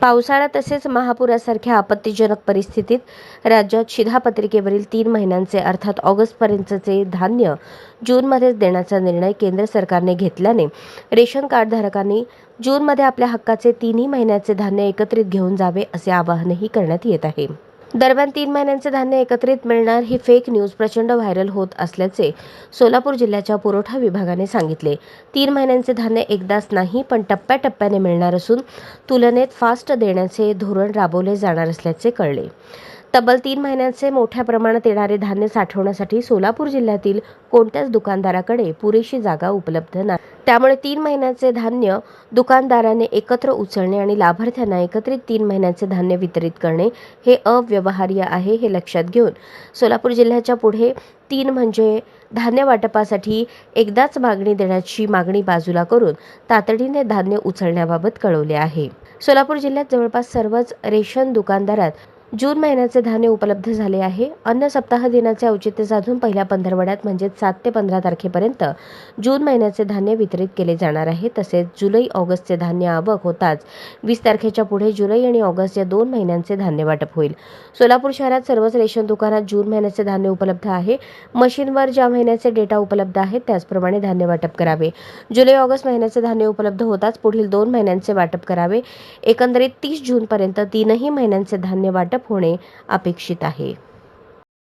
पावसाळा तसेच महापुरासारख्या आपत्तीजनक परिस्थितीत राज्यात शिधापत्रिकेवरील तीन महिन्यांचे अर्थात ऑगस्टपर्यंतचे धान्य जूनमध्येच देण्याचा निर्णय केंद्र सरकारने घेतल्याने रेशन कार्डधारकांनी जूनमध्ये आपल्या हक्काचे तिन्ही महिन्याचे धान्य एकत्रित घेऊन जावे असे आवाहनही करण्यात येत आहे. दरम्यान तीन महिन्यांचे धान्य एकत्रित मिळणार ही फेक न्यूज प्रचंड व्हायरल होत असल्याचे सोलापूर जिल्ह्याच्या पुरवठा विभागाने सांगितले. तीन महिन्यांचे धान्य एकदाच नाही पण टप्प्याटप्प्याने मिळणार असून तुलनेत फास्ट देण्याचे धोरण राबवले जाणार असल्याचे कळले. तब्बल तीन महिन्यांचे मोठ्या प्रमाणात येणारे धान्य साठवण्यासाठी सोलापूर जिल्ह्यातील कोणत्याच दुकानदाराकडे पुरेशी जागा उपलब्ध नाही. त्यामुळे तीन महिन्याचे धान्य दुकानदाराने एकत्र उचलणे आणि लाभार्थ्यांना एकत्रित तीन महिन्याचे धान्य वितरित करणे हे अव्यवहार्य आहे हे लक्षात घेऊन सोलापूर जिल्ह्याच्या पुढे तीन म्हणजे धान्य वाटपासाठी एकदाच मागणी देण्याची मागणी बाजूला करून तातडीने धान्य उचलण्याबाबत कळवले आहे. सोलापूर जिल्ह्यात जवळपास सर्वच रेशन दुकानदारात जून महिन्याचे धान्य उपलब्ध झाले आहे. अन्न सप्ताह दिनाचे औचित्य साधून पहिल्या पंधरवड्यात म्हणजेच सात ते पंधरा तारखेपर्यंत जून महिन्याचे धान्य वितरित केले जाणार आहे. तसेच जुलै ऑगस्टचे धान्य आवक होताच वीस तारखेच्या पुढे जुलै आणि ऑगस्ट या दोन महिन्यांचे धान्य वाटप होईल. सोलापूर शहरात सर्वच रेशन दुकानात जून महिन्याचे धान्य उपलब्ध आहे. मशीनवर ज्या महिन्याचे डेटा उपलब्ध आहेत त्याचप्रमाणे धान्य वाटप करावे. जुलै ऑगस्ट महिन्याचे धान्य उपलब्ध होताच पुढील दोन महिन्यांचे वाटप करावे. एकंदरीत तीस जूनपर्यंत तीनही महिन्यांचे धान्य वाटप वाटप होणे अपेक्षित आहे.